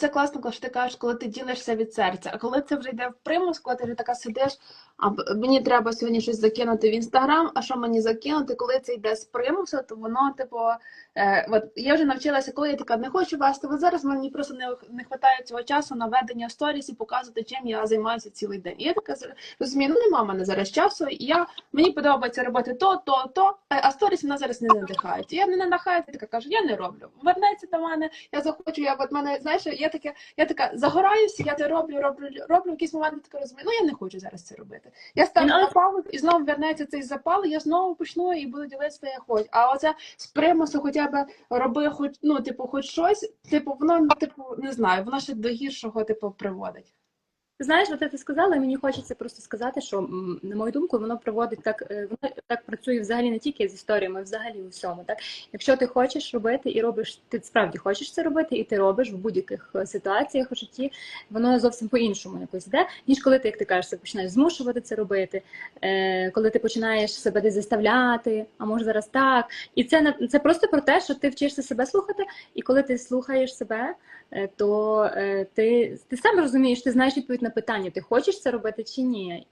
це класно, коли ти кажеш, коли ти ділишся від серця. А коли це вже йде в примус, коли ти вже така сидиш, а мені треба сьогодні щось закинути в інстаграм, а що мені закинути, коли це йде з примусу, то воно, типу, е, от я вже навчилася, коли я така не хочу вести. От зараз мені просто не, не вистачає цього часу на ведення сторіс і показувати, чим я займаюся цілий день. І я така розумію, ну нема в мене зараз часу, і я мені подобається робити то, то, то, а а сторіс мене зараз не надихають. Я не надихаю, я така кажу, я не роблю. Вернеться до мене, я захочу, я от мене, знаєш, я таке, я така загораюся, я це роблю, роблю, роблю. В якийсь момент я така розумію, ну я не хочу зараз це робити. Я ставлю Ну, але- на паузу, і знову вернеться цей запал, і я знову почну і буду ділитися, як. я хочу. А оце з примусу хоча б роби хоч, ну, типу, хоч щось, типу, воно, типу, не знаю, воно ще до гіршого, типу, приводить. Ти знаєш, от ти сказала, і мені хочеться просто сказати, що на мою думку, воно проводить так, е, воно так працює взагалі не тільки з історіями, а взагалі у всьому. Так, якщо ти хочеш робити і робиш, ти справді хочеш це робити, і ти робиш в будь-яких е, ситуаціях у житті, воно зовсім по-іншому якось йде, ніж коли ти, як ти кажеш, починаєш змушувати це робити, е, коли ти починаєш себе десь заставляти, а може зараз так. І це це просто про те, що ти вчишся себе слухати, і коли ти слухаєш себе, то ти, ти сам розумієш, ти знаєш відповідь на питання, ти хочеш це робити чи ні.